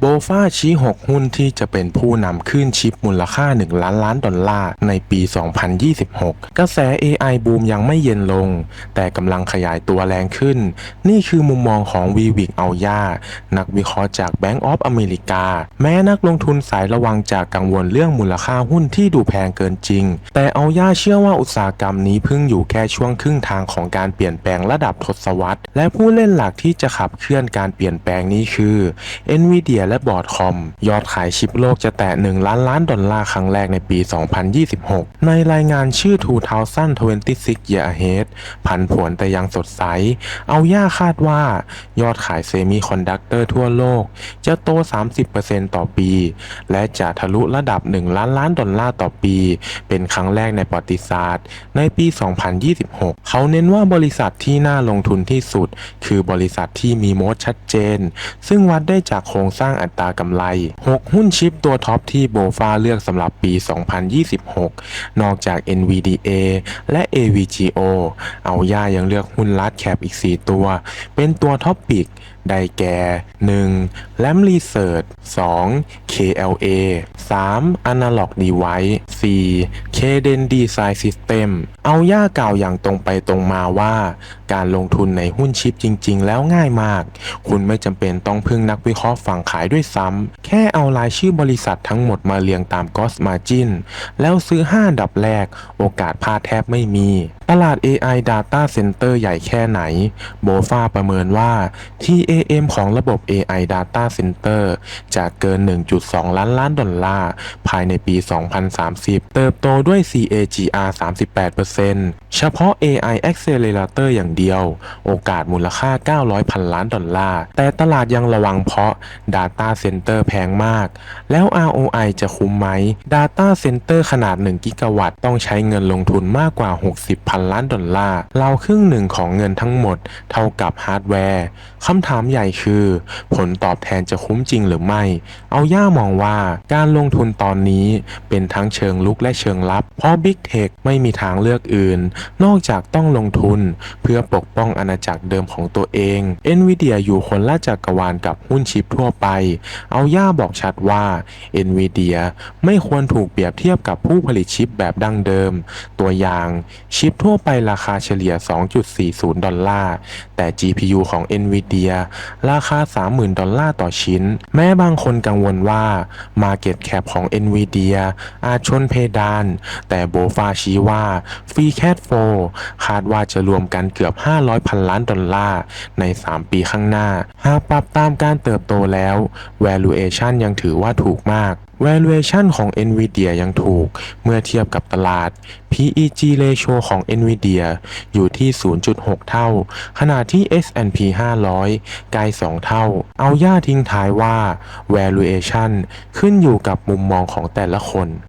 โบฟาชี้6หุ้นที่จะเป็นผู้นำขึ้นชิปมูลค่า 1 ล้านล้านดอลลาร์ในปี 2026 กระแส AI บูมยังไม่เย็นลง แต่กำลังขยายตัวแรงขึ้น นี่คือมุมมองของวีวิกเอาย่านักวิเคราะห์จาก Bank of America แม้นักลงทุนสายระวังจากกังวลเรื่องมูลค่าหุ้นที่ดูแพงเกินจริง แต่เอาย่าเชื่อว่าอุตสาหกรรมนี้เพิ่งอยู่แค่ช่วงครึ่งทางของการเปลี่ยนแปลงระดับทศวรรษ และผู้เล่นหลักที่จะขับเคลื่อนการเปลี่ยนแปลงนี้คือ NVIDIA และบอร์ดคอม ยอดขายชิปโลกจะแตะ 1 ล้านล้านดอลลาร์ครั้งแรกในปี 2026 ในรายงานชื่อ 2026 Year Ahead ผันผวนแต่ยังสดใส เอาย่าคาดว่า ยอดขายเซมิคอนดักเตอร์ทั่วโลก จะโต 30%ต่อปี และจะทะลุระดับ 1 ล้านล้านดอลลาร์ต่อปี เป็นครั้งแรกในประวัติศาสตร์ ในปี 2026 เขาเน้นว่าบริษัทที่น่าลงทุนที่สุด คือบริษัทที่มีโมดชัดเจน ซึ่งวัดได้จากโครงสร้างอัตรากำไร 6 หุ้นชิปตัวท็อปที่โบฟาเลือกสำหรับปี 2026 นอกจาก NVDA และ AVGO เอาย่ายังเลือกหุ้นลัดแคปอีก 4 ตัว เป็นตัวท็อปปิก ได้แก่ 1. Lam Research 2. KLA 3. Analog Device 4. Cadence Design System เอาย่ากล่าวอย่างตรงไปตรงมาว่า การลงทุนในหุ้นชิปจริง ๆ แล้วง่ายมาก คุณไม่จำเป็นต้องพึ่งนักวิเคราะห์ฝั่งขายด้วยซ้ำ แค่เอารายชื่อบริษัททั้งหมดมาเรียงตาม Gross Margin แล้วซื้อ 5 ดับแรก โอกาสพลาดแทบไม่มี ตลาด AI Data Center ใหญ่แค่ไหน โบฟาประเมินว่า TAM ของระบบ AI Data Center จะเกิน 1.2 ล้านล้านดอลลาร์ ภายในปี 2030 เติบโตด้วย CAGR 38%เฉพาะ AI Accelerator อย่างเดียว โอกาสมูลค่า 900 พันล้านดอลลาร์ แต่ตลาดยังระวังเพราะ Data Center แพงมาก แล้ว ROI จะคุ้มไหม Data Center ขนาด 1 กิกะวัตต์ต้องใช้เงินลงทุนมากกว่า 60พันล้านดอลลาร์เราครึ่งหนึ่งของเงินทั้งหมด เท่ากับฮาร์ดแวร์คำถามใหญ่คือ ผลตอบแทนจะคุ้มจริงหรือไม่ เอาย่ามองว่าการลงทุนตอนนี้เป็นทั้งเชิงลุกและเชิงลับ เพราะ Big Tech ไม่มีทางเลือกอื่น นอกจากต้องลงทุน เพื่อปกป้องอาณาจักรเดิมของตัวเอง NVIDIA อยู่คนละจักรวาลกับหุ้นชิปทั่วไป เอาย่าบอกชัดว่า NVIDIA ไม่ควรถูกเปรียบเทียบกับผู้ผลิตชิปแบบดั้งเดิม ตัวอย่างชิปทั่วไปราคาเฉลี่ย 2.40 ดอลลาร์ แต่ GPU ของ NVIDIA ราคา 30,000 ดอลลาร์ต่อชิ้น แม้บางคนกังวลว่า Market Cap ของ NVIDIA อาจชนเพดาน แต่โบฟาชี้ว่า Free Cash Flow คาดว่าจะรวมกันเกือบ 500 พันล้านดอลลาร์ใน 3 ปีข้างหน้า หากปรับตามการเติบโตแล้ว Valuation ยังถือว่าถูกมาก Valuation ของ NVIDIA ยังถูก เมื่อเทียบกับตลาด PEG ratio ของ NVIDIA อยู่ที่ 0.6 เท่า ขณะที่ S&P 500 ใกล้ 2 เท่า เอาย่าทิ้งท้ายว่า valuation ขึ้นอยู่กับมุมมองของแต่ละคน